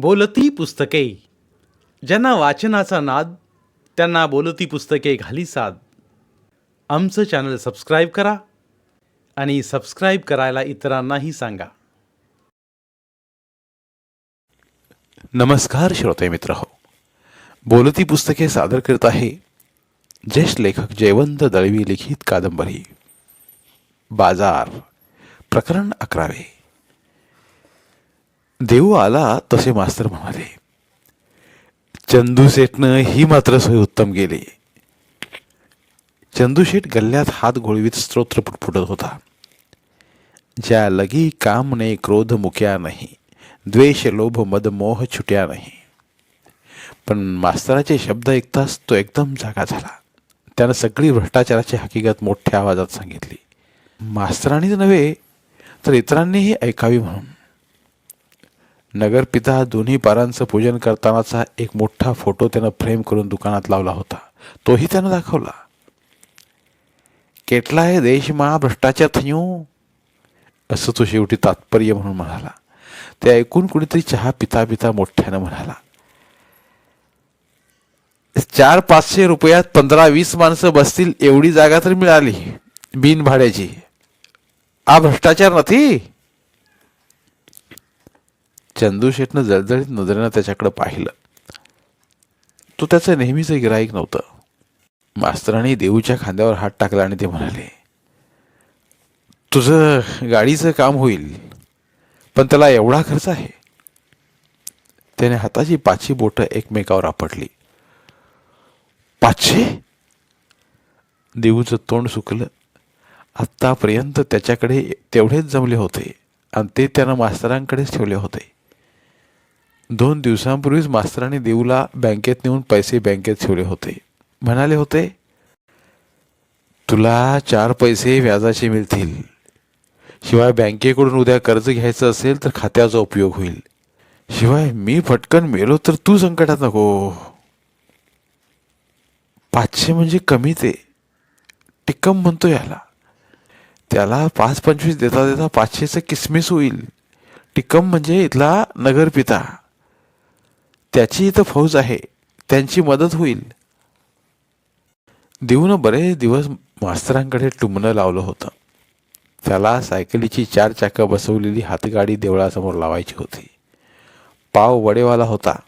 बोलती पुस्तके. ज्यांना वाचनाचा नाद त्यांना बोलती पुस्तके घाली साद. आमचं चॅनल सबस्क्राईब करा आणि सबस्क्राईब करायला इतरांनाही सांगा. नमस्कार श्रोते मित्र हो. बोलती पुस्तके सादर करत आहे ज्येष्ठ लेखक जयवंत दळवी लिखित कादंबरी. बाजार प्रकरण अकरावे. देऊ आला तसे मास्तर म्हणाले. चंदू शेठनं ही मात्र सोय उत्तम गेली चंदूशेठ गल्ल्यात हात गोळवीत स्तोत्र पुटपुटत होता. ज्या लगी काम ने क्रोध मुक्या नाही द्वेष लोभ मद मोह छुट्या नाही. पण मास्तराचे शब्द ऐकताच तो एकदम जागा झाला. त्यानं सगळी भ्रष्टाचाराची हकीकत मोठ्या आवाजात सांगितली. मास्तरांनीच नव्हे तर इतरांनीही ऐकावी म्हणून. नगरपिता दोन्ही पारांचं पूजन करतानाचा एक मोठा फोटो त्यानं फ्रेम करून दुकानात लावला होता. तोही त्यानं दाखवला. केटला हे देश मा भ्रष्टाचार थयू असं तो शेवटी तात्पर्य म्हणून म्हणाला. ते ऐकून कुणीतरी चहा पिता पिता मोठ्यानं म्हणाला. चार पाचशे रुपयात पंधरा वीस माणसं बसतील एवढी जागा तर मिळाली. बिन भाड्याची हा भ्रष्टाचार नथी? चंदूशेठनं जळजळीत नजरेनं त्याच्याकडे पाहिलं. तो त्याचं नेहमीचं गिराईक नव्हतं. मास्तराने देऊच्या खांद्यावर हात टाकला आणि ते म्हणाले तुझं गाडीचं काम होईल पण त्याला एवढा खर्च आहे. त्याने हाताची पाचही बोटं एकमेकावर आपटली. पाचशे? देऊचं तोंड सुकलं. आत्तापर्यंत त्याच्याकडे तेवढेच जमले होते आणि ते त्यानं मास्तरांकडेच ठेवले होते. दोन दिवसांपूर्वीच मास्तरांनी देऊला बँकेत नेऊन पैसे बँकेत ठेवले होते. म्हणाले होते तुला चार पैसे व्याजाचे मिळतील. शिवाय बँकेकडून उद्या कर्ज घ्यायचं असेल तर खात्याचा उपयोग होईल. शिवाय मी फटकन मेलो तर तू संकटात नको. पाचशे म्हणजे कमी ते टिक्कम म्हणतो याला. त्याला पाच पंचवीस देता देता पाचशेचं किसमिस होईल. टिक्कम म्हणजे इथला नगरपिता. त्याची इथं फौज आहे. त्यांची मदत होईल. देऊन बरेच दिवस मास्तरांकडे टुमणं लावलं होतं. त्याला सायकलीची चार चाकं बसवलेली हातगाडी देवळासमोर लावायची होती. पाव वडेवाला होता.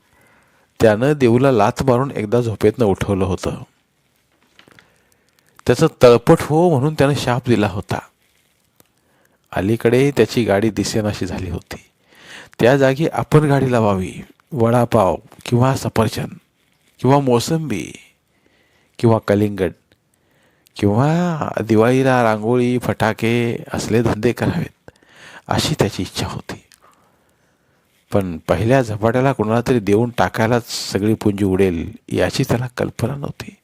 त्यानं देऊला लात मारून एकदा झोपेतनं उठवलं होतं. त्याचं तळपट हो म्हणून त्यानं शाप दिला होता. अलीकडे त्याची गाडी दिसेनाशी झाली होती. त्या जागी आपण गाडी लावावी. वडापाव किंवा सफरचंद किंवा मोसंबी किंवा कलिंगड किंवा दिवाळीला रांगोळी फटाके असले धंदे करावेत अशी त्याची इच्छा होती. पण पहिल्या झपाट्याला कोणाला तरी देऊन टाकायलाच सगळी पुंजी उडेल याची त्याला कल्पना नव्हती.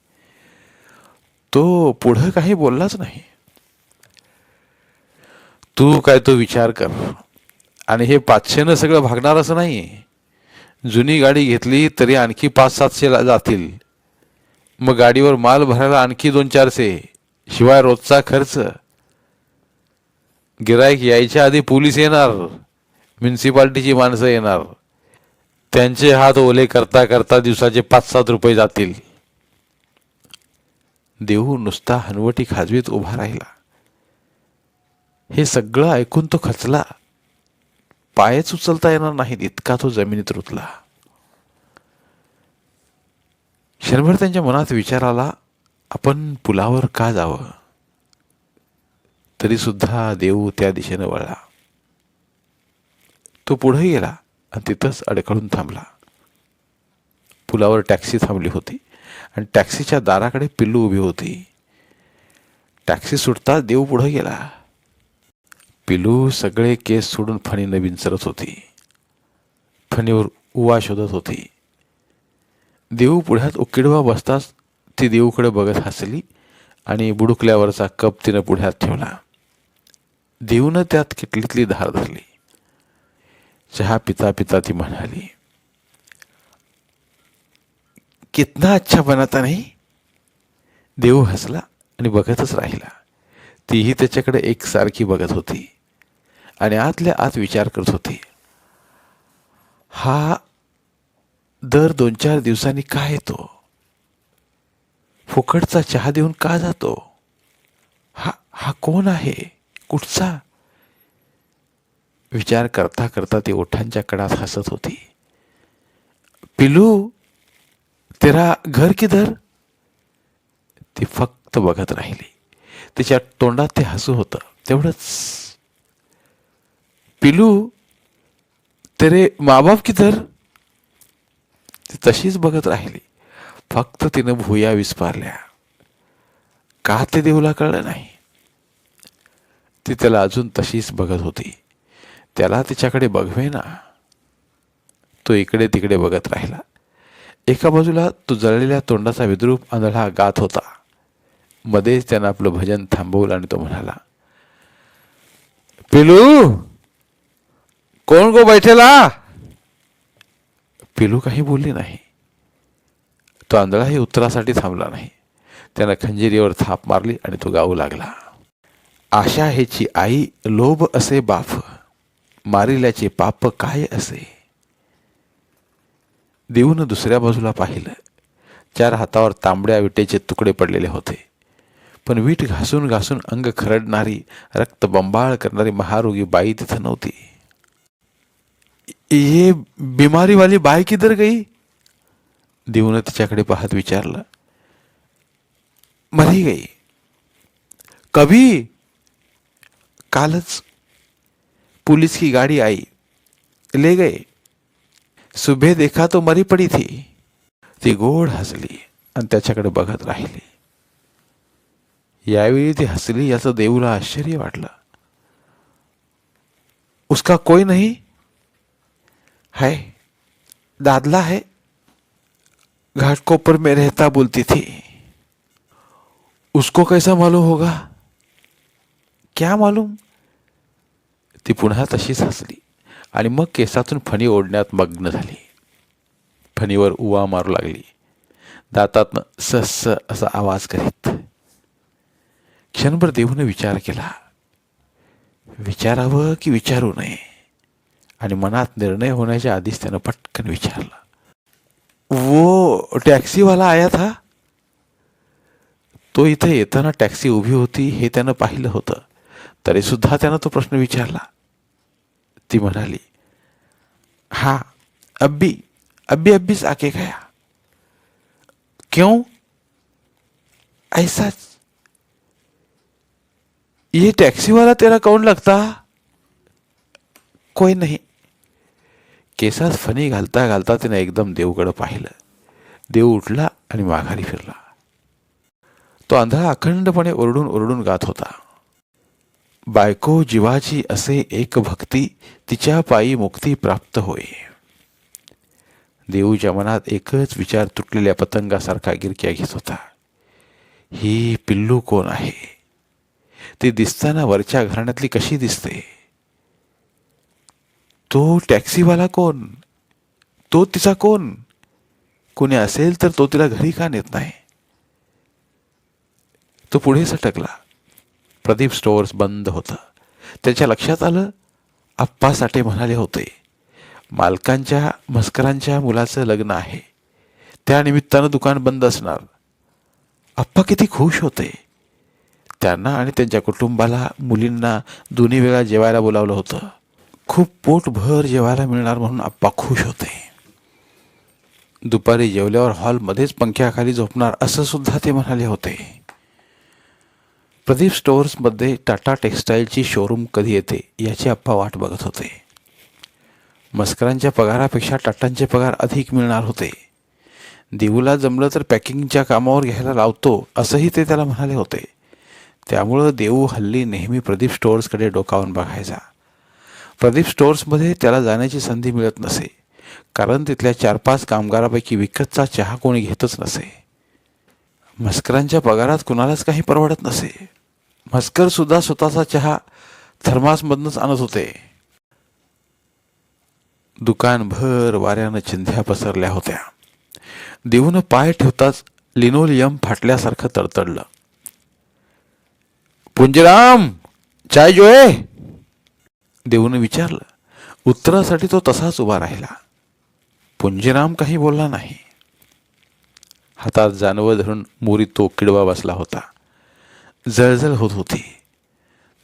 तो पुढं काही बोललाच नाही. तू काय तो विचार कर. आणि हे पाचशेनं सगळं भागणार असं नाही जुनी गाडी घेतली तरी आणखी पाच सातशे जातील. मग गाडीवर माल भरायला आणखी दोन चारशे. शिवाय रोजचा खर्च. गिरायक यायच्या आधी पोलीस येणार. म्युन्सिपाल्टीची माणसं येणार. त्यांचे हात ओले करता करता दिवसाचे पाच सात रुपये जातील. देऊ नुसता हनवटी खाजवीत उभा राहिला. हे सगळं ऐकून तो खचला. पायच उचलता येणार नाहीत. इतका तो जमिनीत रुतला. क्षणभर त्यांच्या मनात विचार आला आपण पुलावर का जावं? तरी सुद्धा देऊ त्या दिशेनं वळला. तो पुढे गेला आणि तिथंच अडकळून थांबला. पुलावर टॅक्सी थांबली होती आणि टॅक्सीच्या दाराकडे पिल्लू उभी होती. टॅक्सी सुटता देव पुढे गेला. पिलू सगळे केस सोडून फणी नवीन सरत होती. फणीवर उवा शोधत होती. देऊ पुढ्यात उकिडवा बसताच ती देऊकडे बघत हसली आणि बुडुकल्यावरचा कप तिनं पुढ्यात ठेवला. देऊनं त्यात किटलीतली धार धरली. चहा पिता पिता ती म्हणाली कितना अच्छा बनाता नाही? देऊ हसला आणि बघतच राहिला. तीही त्याच्याकडे एकसारखी बघत होती. आणि आतल्या आत विचार करत होती. हा दर दोन चार दिवसांनी का येतो? फुकटचा चहा देऊन का जातो? हा हा कोण आहे? कुठचा? विचार करता करता ती ओठांच्या कडात हसत होती. पिलू तेरा घर किधर? ती फक्त बघत राहिली. तिच्या तोंडात ते हसू होतं. तेवढंच पिलू तेरे माबाप किधर? ती तशीच बघत राहिली. फक्त तिनं भुया विस्पारल्या. का ते देऊला कळलं नाही? ती त्याला अजून तशीच बघत होती. त्याला तिच्याकडे बघवे ना तो इकडे तिकडे बघत राहिला. एका बाजूला तो जळलेल्या तोंडाचा विद्रूप आंधळा गात होता. मध्येच त्यानं आपलं भजन थांबवलं आणि तो म्हणाला पिलू कोण गो बैठेला? पिलू काही बोलली नाही. तो आंधळाही उत्तरासाठी थांबला नाही. त्यानं खंजिरीवर थाप मारली आणि तो गाऊ लागला. आशा हेची आई लोभ असे बाफ मारिल्याचे पाप काय असे? देऊन दुसऱ्या बाजूला पाहिलं. चार हातावर तांबड्या विटेचे तुकडे पडलेले होते. पण वीट घासून घासून अंग खरडणारी रक्त बंबाळ करणारी महारोगी बाई तिथं नव्हती. ये बिमारी वाली बाय किधर गई? देऊन तिच्याकडे पाहत विचारलं. मरी गई. कभी? कालच. पुलिस की गाड़ी आई. ले गए. सुबह देखा तो मरी पडी थी. ती गोड हसली आणि त्याच्याकडे बघत राहिली. यावेळी ती हसली याचं देऊला आश्चर्य वाटलं. उसका कोई नहीं? है दादला है घाटकोपर में रहता बोलती थी। उसको कैसा मालूम होगा? क्या मालूम? ती पुन्हा तशीच हसली आणि मग केसातून फणी ओढण्यात मग्न झाली. फणीवर उवा मारू लागली. दातातनं सस्स असा आवाज करीत. क्षणभर देऊन विचार केला. विचारावं की विचारू नये? आणि मनात निर्णय होण्याच्या आधीच त्यानं पटकन विचारलं. वो टॅक्सीवाला आया था तो इथे येताना टॅक्सी उभी होती हे त्यानं पाहिलं होतं. तरी सुद्धा त्यानं तो प्रश्न विचारला. ती म्हणाली हा अब्बी अब्बी अब्बीच आके गया क्यों? ऐसाच ये टैक्सी वाला तेरा कौन लगता? कोई नहीं केसात फणी घालता घालता त्याने एकदम देवकडं पाहिलं. देव उठला आणि माघारी फिरला. तो आंधळा अखंडपणे ओरडून ओरडून गात होता. बायको जीवाची असे एक भक्ती तिच्या पायी मुक्ती प्राप्त होय. देऊच्या मनात एकच विचार तुटलेल्या पतंगासारखा गिरक्या घेत होता. ही पिल्लू कोण आहे? ती दिसताना वरच्या घराण्यातली कशी दिसते? तो टॅक्सीवाला कोण? तो तिचा कोण? कोणी असेल तर तो तिला घरी का नेत नाही? तो पुढे सटकला. प्रदीप स्टोअर्स बंद होतं. त्याच्या लक्षात आलं आप्पा साठे म्हणाले होते मालकांच्या मस्करांच्या मुलाचं लग्न आहे. त्या निमित्तानं दुकान बंद असणार. आप्पा किती खुश होते. त्यांना आणि त्यांच्या कुटुंबाला मुलींना दोन्ही वेळा जेवायला बोलावलं होतं. खूप पोटभर जेवायला मिळणार म्हणून आप्पा खुश होते. दुपारी जेवल्यावर हॉलमध्येच पंख्याखाली झोपणार असं सुद्धा ते म्हणाले होते. प्रदीप स्टोअर्समध्ये टाटा टेक्स्टाईलची शोरूम कधी येते याची आप्पा वाट बघत होते. मस्करांच्या पगारापेक्षा टाटांचे पगार अधिक मिळणार होते. देऊला जमलं तर पॅकिंगच्या कामावर घ्यायला लावतो असंही ते त्याला म्हणाले होते. त्यामुळं देऊ हल्ली नेहमी प्रदीप स्टोअर्सकडे डोकावून बघायचा. प्रदीप स्टोअर्समध्ये त्याला जाण्याची संधी मिळत नसे कारण तिथल्या चार पाच कामगारापैकी विकतचा चहा कोणी घेतच नसे. मस्करांच्या पगारात कुणालाच काही परवडत नसे. मस्कर सुद्धा स्वतःचा चहा थर्मासमधनंच आणत होते. दुकानभर वाऱ्यानं चिंध्या पसरल्या होत्या. देऊन पाय ठेवताच लिनोलियम फाटल्यासारखं तडतडलं. पुंजराम चाय जोए देऊन विचारलं. उत्तरासाठी तो तसाच उभा राहिला. पुंजीराम काही बोलला नाही. हातात जानवं धरून मोरी तो किडवा बसला होता. जळजळ होत होती.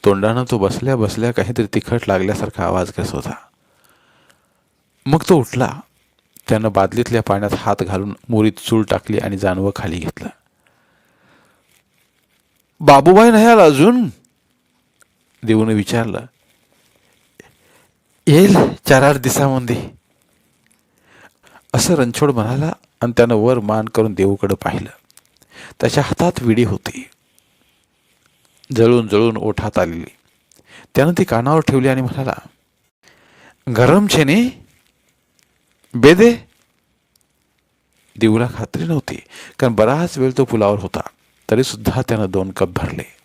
तोंडानं तो बसल्या बसल्या काहीतरी तिखट लागल्यासारखा आवाज करत होता. मग तो उठला. त्यानं बादलीतल्या पाण्यात हात घालून मोरीत चूल टाकली आणि जानवं खाली घेतलं. बाबूबाई नाही आला अजून? देऊन विचारलं. येईल चार आठ दिवसामध्ये असं रणछोड म्हणाला आणि त्यानं वर मान करून देऊकडं पाहिलं. त्याच्या हातात विडी होती. जळून जळून ओठात आलेली. त्यानं ती कानावर ठेवली आणि म्हणाला गरम छेने बेदे. देऊला खात्री नव्हती कारण बराच वेळ तो पुलावर होता. तरी सुद्धा त्यानं दोन कप भरले.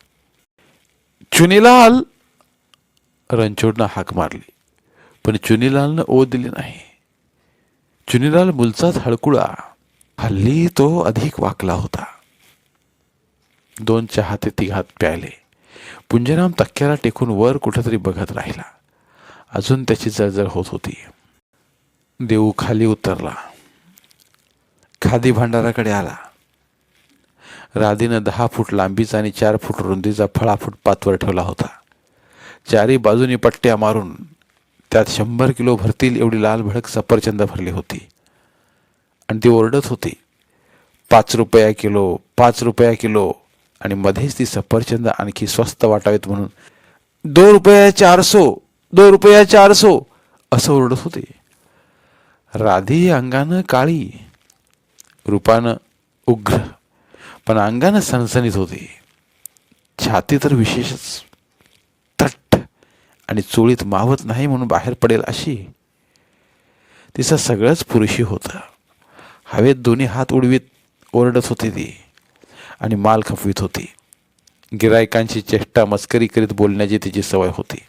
चुनीलाल. रणछोडनं हाक मारली. पण चुनीलालनं ओ दिली नाही. चुनीलाल मुलचाच हळकुळा हल्ली तो अधिक वाकला होता. दोन चहा ते तिघात प्यायले. पुंजराम तक्क्याला टेकून वर कुठंतरी बघत राहिला. अजून त्याची जळजळ होत होती. देऊ खाली उतरला. खादी भांडाराकडे आला. राधीनं दहा फूट लांबीचा आणि चार फूट रुंदीचा फळा पातवर ठेवला होता. चारी बाजूनी पट्ट्या मारून त्यात शंभर किलो भरतील एवढी लाल भडक सफरचंद भरली होती. आणि ती ओरडत होती. पाच रुपया किलो पाच रुपया किलो. आणि मध्येच ती सफरचंद आणखी स्वस्त वाटावेत म्हणून दो रुपया चारसो दो रुपया चारसो असं ओरडत होते. राधी अंगानं काळी रूपानं उग्र पण अंगानं सणसणीत होती. छाती तर विशेषच. आणि चोळीत मावत नाही म्हणून बाहेर पडेल अशी. तिचं सगळंच पुरुषी होतं. हवेत दोन्ही हात उडवीत ओरडत होती ती आणि माल खपवीत होती. गिरायकांची चेष्टा मस्करी करीत बोलण्याची तिची सवय होती.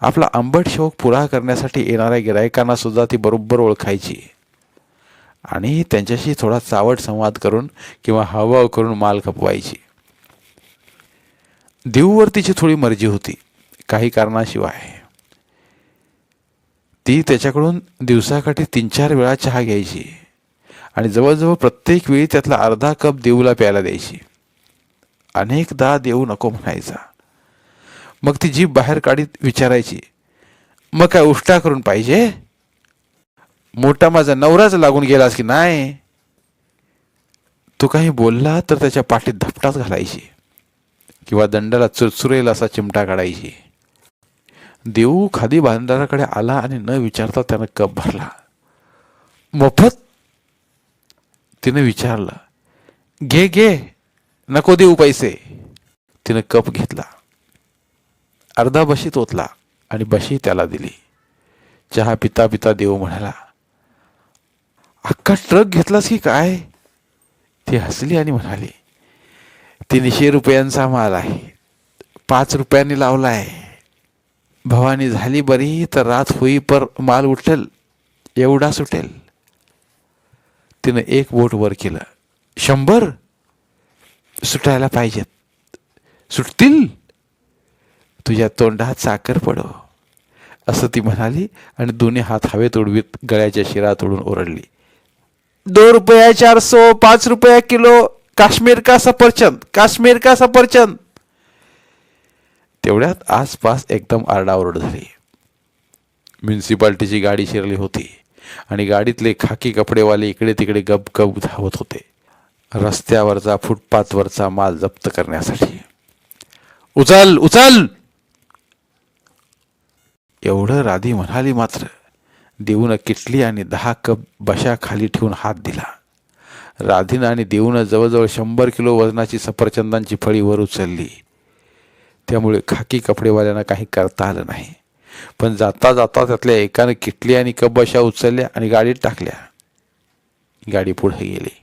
आपला आंबट शौक पुरा करण्यासाठी येणाऱ्या गिरायकांना सुद्धा ती बरोबर ओळखायची. आणि त्यांच्याशी थोडा चावट संवाद करून किंवा हावभाव करून माल खपवायची. देऊवर तिची थोडी मर्जी होती. काही कारणाशिवाय. ती त्याच्याकडून दिवसाकाठी तीन चार वेळा चहा घ्यायची आणि जवळजवळ प्रत्येक वेळी त्यातला अर्धा कप देऊला प्यायला द्यायची. अनेकदा देऊ नको म्हणायचा. मग ती जीभ बाहेर काढीत विचारायची मग काय उष्टा करून पाहिजे? मोठा माझा नवराच लागून गेलास की नाही? तो काही बोलला तर त्याच्या पाठीत धपटाच घालायची किंवा दंडाला चुरचुरेल असा चिमटा काढायची. देऊ खादी बांधाराकडे आला आणि न विचारता त्यानं कप भरला. मोफत. तिनं विचारलं घे घे नको देऊ पैसे. तिनं कप घेतला. अर्धा बशीत ओतला आणि बशी त्याला दिली. चहा पिता पिता देऊ म्हणाला अख्खा ट्रक घेतलास की काय? ती हसली आणि म्हणाली तीनशे रुपयांचा माल आहे. पाच रुपयांनी लावला आहे भवानी झाली बरी तर रात होई पर माल उठेल एवढा सुटेल. तिनं एक बोट वर केलं. शंभर सुटायला पाहिजेत. सुटतील? तुझ्या तोंडात साखर पडो असं ती म्हणाली आणि दोन्ही हात हवेत उडवीत गळ्याच्या शिरात उडून ओरडली. दो रुपया चारसो पाच रुपया किलो काश्मीर का सफरचंद काश्मीर का सफरचंद तेवढ्यात आसपास एकदम आरडाओरड झाली. म्युन्सिपाल्टीची गाडी शिरली होती आणि गाडीतले खाकी कपडेवाले इकडे तिकडे गप गप धावत होते. रस्त्यावरचा फुटपाथवरचा माल जप्त करण्यासाठी. उचल उचल! एवढं राधी म्हणाली मात्र देऊनं किटली आणि दहा कप बशा खाली ठेवून हात दिला. राधीनं आणि देऊनं जवळजवळ शंभर किलो वजनाची सफरचंदांची फळी वर उचलली. त्यामुळे खाकी कपडेवाल्यांना काही करता आलं नाही. पण जाता जाता त्यातल्या एकानं किटली आणि कप उचलल्या आणि गाडीत टाकल्या. गाडी पुढे गेली.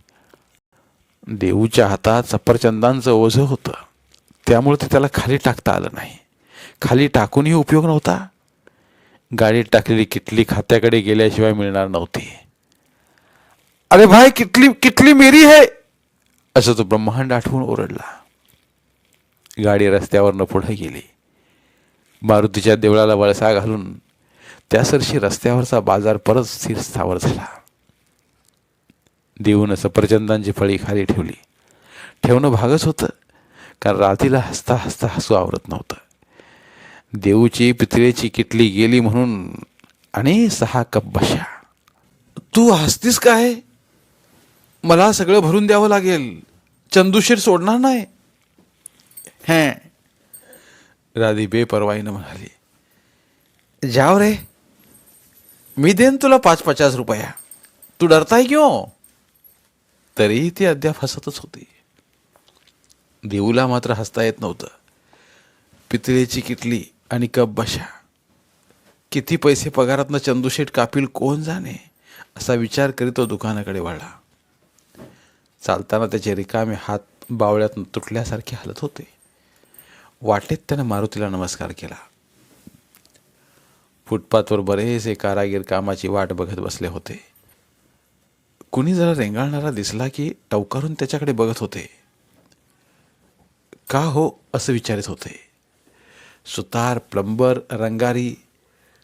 देऊच्या हातात सफरचंदांचं ओझं होतं. त्यामुळे ते त्याला खाली टाकता आलं नाही. खाली टाकूनही उपयोग नव्हता. गाडीत टाकलेली किटली खात्याकडे गेल्याशिवाय मिळणार नव्हती. अरे भाई किटली किटली मेरी है! असं तो ब्रह्मांड आठवून ओरडला. गाडी रस्त्यावरनं पुढे गेली. मारुतीच्या देवळाला वळसा घालून त्यासरशी रस्त्यावरचा बाजार परत स्थिर स्थावर झाला. देऊन सफरचंदांची फळी खाली ठेवली. ठेवणं भागच होतं कारण रात्रीला हसता हसता हसू आवरत नव्हतं. देऊची पितळेची किटली गेली म्हणून आणि सहा कप बशा. तू हसतीस काय? मला सगळं भरून द्यावं लागेल. चंदूशीर सोडणार नाही. हे। राधी बेपरवाईनं म्हणाली. जाव रे। मी देन तुला पाच पचास रुपया. तू डरताय क्यों? तरीही ती अद्याप हसतच होती. देऊला मात्र हसता येत नव्हतं. पितळेची किटली आणि कप बशा. किती पैसे पगारातनं चंदूशेठ कापील कोण जाणे असा विचार करीत तो दुकानाकडे वळला चालताना त्याचे रिकामे हात बावळ्यात तुटल्यासारखे हलत होते. वाटेत त्यानं मारुतीला नमस्कार केला. फुटपाथवर बरेचसे कारागीर कामाची वाट बघत बसले होते. कुणी जरा रेंगाळणारा दिसला की टवकारून त्याच्याकडे बघत होते. का हो? असं विचारित होते. सुतार प्लंबर रंगारी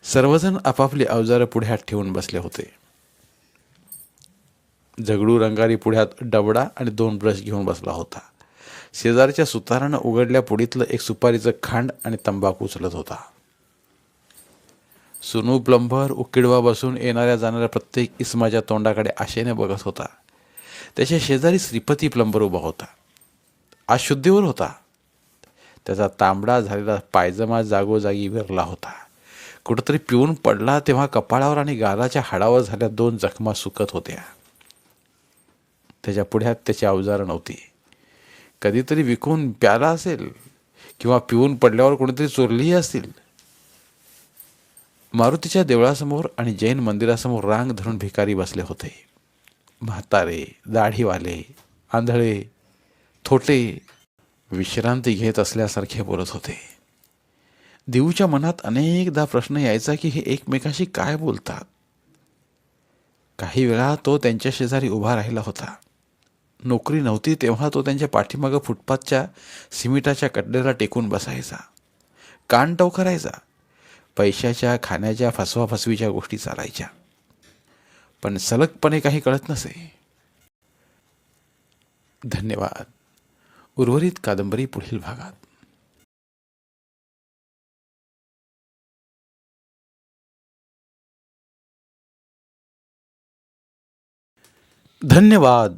सर्वजण आपापली अवजारं पुढ्यात ठेवून बसले होते. झगडू रंगारी पुढ्यात डबडा आणि दोन ब्रश घेऊन बसला होता. शेजारच्या सुतारानं उघडल्या पुडीतलं एक सुपारीचं खांड आणि तंबाखू उचलत होता. सुनू प्लंबर उकिडवा बसून येणाऱ्या जाणाऱ्या प्रत्येक इसमाच्या तोंडाकडे आशेने बघत होता. त्याच्या शेजारी श्रीपती प्लंबर उभा होता. आज शुद्धीवर होता. त्याचा तांबडा झालेला पायजमा जागोजागी विरला होता. कुठंतरी पिऊन पडला तेव्हा कपाळावर आणि गालाच्या हाडावर झाल्या दोन जखमा सुकत होत्या. त्याच्या पुढ्यात त्याची अवजारं नव्हती. कधीतरी विकून प्याला असेल किंवा पिऊन पडल्यावर कोणीतरी चोरलीही असतील मारुतीच्या देवळासमोर आणि जैन मंदिरासमोर रांग धरून भिकारी बसले होते. म्हातारे दाढीवाले आंधळे थोटे विश्रांती घेत असल्यासारखे बोलत होते. देऊच्या मनात अनेकदा प्रश्न यायचा की हे एकमेकाशी काय बोलतात? काही वेळा तो त्यांच्या शेजारी उभा राहिला होता. नोकरी नव्हती तेव्हा तो त्यांच्या पाठीमागं फुटपाथच्या सिमिटाच्या कड्ड्याला टेकून बसायचा. कान टवकरायचा पैशाच्या खाण्याच्या फसवाफसवीच्या गोष्टी चालायच्या. पण सलगपणे काही कळत नसे. धन्यवाद. उर्वरित कादंबरी पुढील भागात. धन्यवाद.